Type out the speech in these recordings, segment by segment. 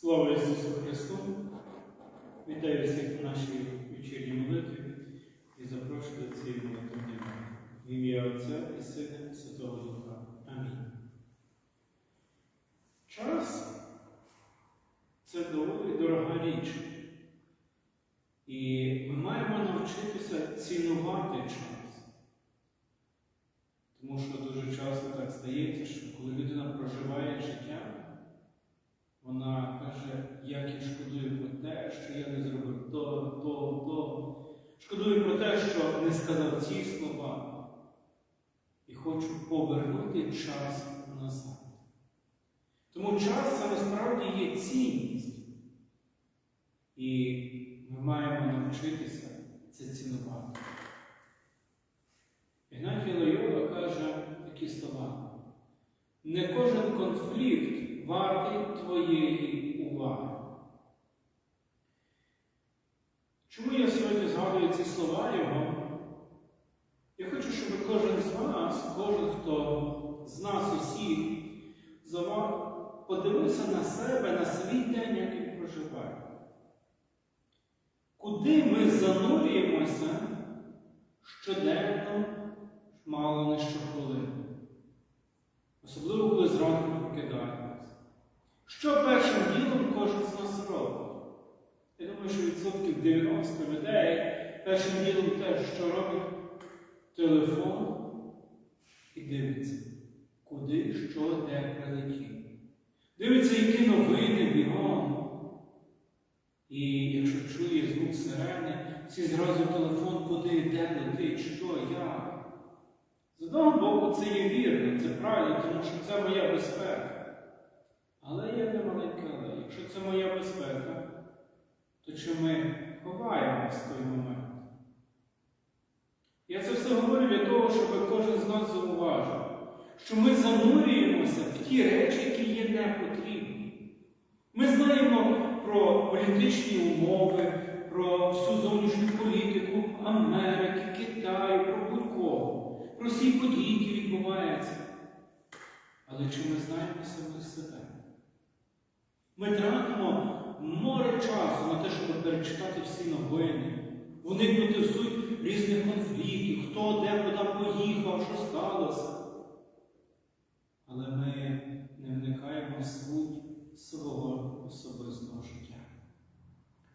Слава Ісусу Христу! Вітаю всіх на нашій вечірній молитві і запрошую до цієї молитві. В ім'я Отця і Сина і Святого Духа. Амінь. Час це доволі дорога річ. І ми маємо навчитися цінувати час. Тому що дуже часто так стається, що коли людина проживає життя, вона каже, як я шкодую про те, що я не зробив то, то, то. Шкодую про те, що не сказав ці слова. І хочу повернути час назад. Тому час це насправді є цінність. І ми маємо навчитися це цінувати. Ігнатій Лойола каже такі слова. Не кожен конфлікт вартий твоєї уваги. Чому я сьогодні згадую ці слова його? Я хочу, щоб кожен з вас, кожен, хто з нас усіх, подивився на себе, на свій день, як він проживає. Куди ми занурюємося щоденно, мало не щохвилини? Особливо, коли зранку прокидаємося. Що першим ділом кожен з нас робить? Я думаю, що відсотків 90 людей першим ділом те, що робить телефон і дивиться, куди, що, де прилетів. Дивиться, які новини бігом. І якщо чує звук сирени, всі зразу телефон куди, де летить, що, як. З одного боку, це є вірно, це правильно, тому що це моя безпека. Але є не маленька але. Якщо це моя безпека, то чи ми ховаємось в той момент? Я це все говорю для того, щоб кожен з нас зауважив, що ми занурюємося в ті речі, які є непотрібні. Ми знаємо про політичні умови, про всю зовнішню політику Америки, Китаю, про будь-кого, про всі події, які відбуваються. Але чи ми знаємо самих себе? Ми тратимо море часу на те, щоб перечитати всі новини, уникнути суть різних конфліктів, хто де куди поїхав, що сталося. Але ми не вникаємо суть свого особистого життя.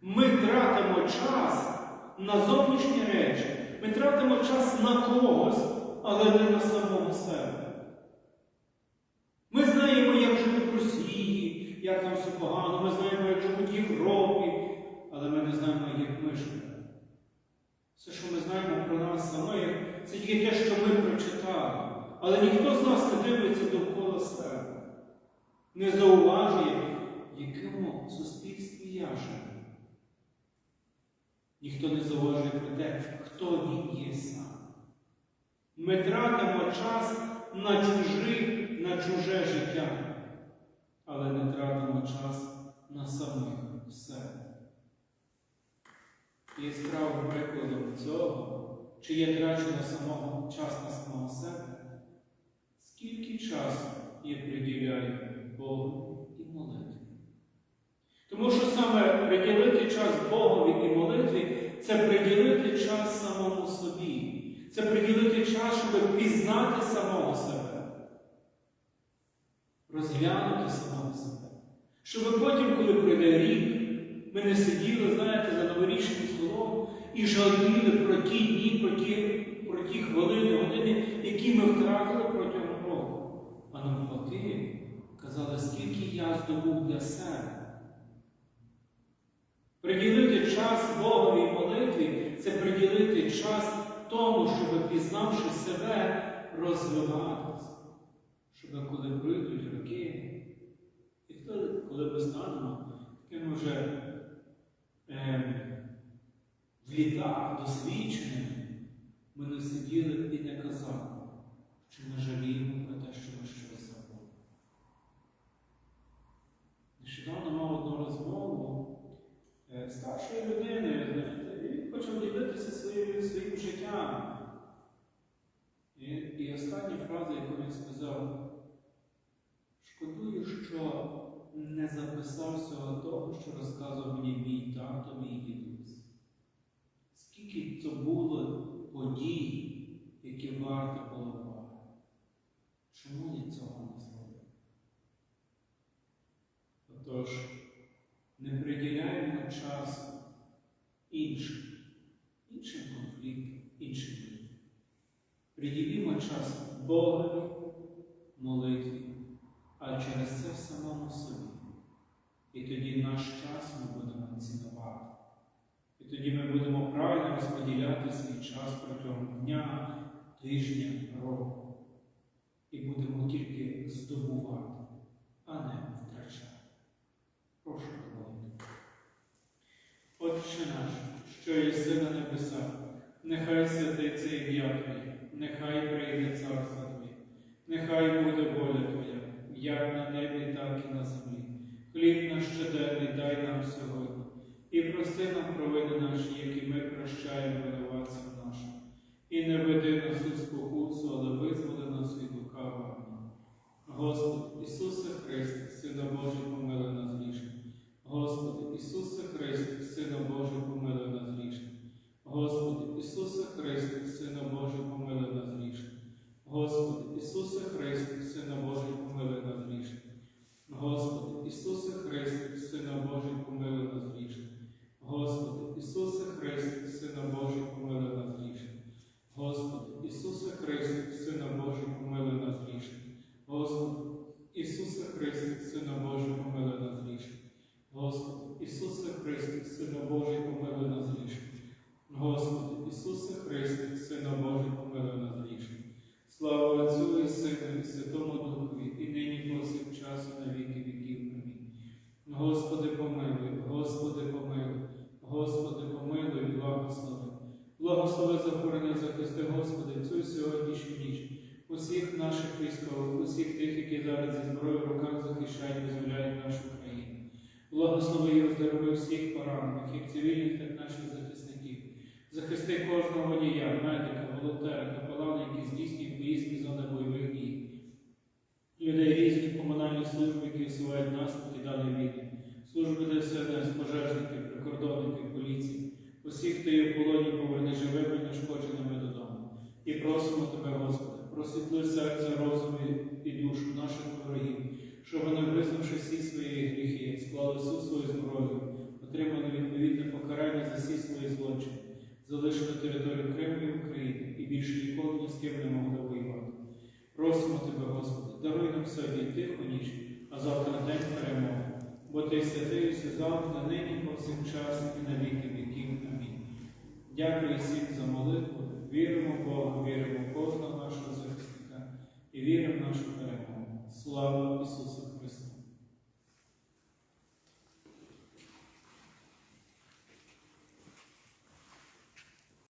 Ми тратимо час на зовнішні речі, ми тратимо час на когось, але не на самого себе. Ми знаємо, як живуть в Росії, як там все погано, ми знаємо, як живуть в Європі, але ми не знаємо, як ми живемо. Все, що ми знаємо про нас самих, це тільки те, що ми прочитали. Але ніхто з нас не дивиться довкола себе, не зауважує, в якому суспільстві я живу. Ніхто не зауважує про те, хто він є сам. Ми тратимо час на чужі, на чуже життя, але не тратимо час на самих себе. І Яскравим прикладом цього, чи є трачено самого час на самого себе, скільки часу я приділяю Богу і молитві. Тому що саме приділити час Богові і молитві це приділити час самому собі. Це приділити час, щоб пізнати самого себе, розглянути самого себе. Щоб потім, коли пройде рік, ми не сиділи, знаєте, за новорічним столом і жаліли про ті дні, про ті, про ті хвилини, години, які ми втратили протягом року. А навпаки, казали, скільки я здобув для себе. Приділити час Богові молитві це приділити час тому, щоб, пізнавши себе, розвиватися. Щоб коли прийдуть роки, і коли ми такими вже е, в літах досвідченими, ми не сиділи і не казали, що ми жаліємо про те, що ми щось забули. Нещодавно мав одну розмову е, старшої людини, і він почав ділитися своїм, своїм життям. І, і остання фраза, яку він сказав, шкодую, що не записав. всього того, що розказував мені мій тато, мій дідусь. Скільки це було подій, які варто було уваги. Чому я цього не зробив? Отож, не приділяємо часу іншим, іншим конфліктам, іншим людям. Приділімо час Богові, молитві, а через це самому собі. І тоді наш час ми будемо цінувати. І тоді ми будемо правильно розподіляти свій час протягом дня, тижня, року. І будемо тільки здобувати, а не втрачати. Прошу молити. Отче наш, що єси на небесах, нехай святиться ім'я Твоє, нехай прийде царство Твоє, нехай буде воля Твоя, як на небі, так і на землі. Хліб наш щоденний дай нам сьогодні, і прости нам провини наші, які ми прощаємо винуватцям нашим. І не веди нас у спокусу, але визволи нас від лукавого. Господи, Ісусе Христе, Сина Божий, помилуй нас грішних. Господи, Ісусе Христе, Сина Божий, помилуй нас грішних. Господи, Ісусе Христе, Сина Божий, помилуй нас грішних. Господи, Ісусе Христе, Сина Божий, помилуй нас грішних. Господи, Ісусе Христе, Сина Божий, помилуй нас помилуй, Господи, помилуй, Господи, помилуй, благослови. Благослови захорони захисти, Господи, цю сьогоднішню ніч. Усіх наших військових, усіх тих, які зараз зі зброєю в руках захищають і визволяють нашу країну. Благослови і оздорови всіх поранених, як цивільних, так і наших захисників. Захисти кожного водія, медика, волонтера, капелана, які здійснюють поїздки зони бойових дій. Людей різні комунальні служби, які усувають наслідки даної війни, служби ДСНС, пожежники, прикордонники, поліції. Усіх, хто є в полоні, поверни живими, нешкодженими додому. І просимо Тебе, Господи, просвітли серця, розум і душу наших ворогів, щоб вони, визнавши всі свої гріхи, склали всю свою зброю, отримали відповідне покарання за всі свої злочини, залишили територію Криму і України і більше ніколи ні з ким не могли воювати. Просимо Тебе, Господи, даруй нам сьогодні тиху ніч, а завтра день перемоги, бо Ти святий завжди, нині повсякчас і на віки віків. Амінь. Дякую всім за молитву. Віримо в Бога, віримо в кожного нашого захисника і віримо в нашу перемогу. Слава Ісусу!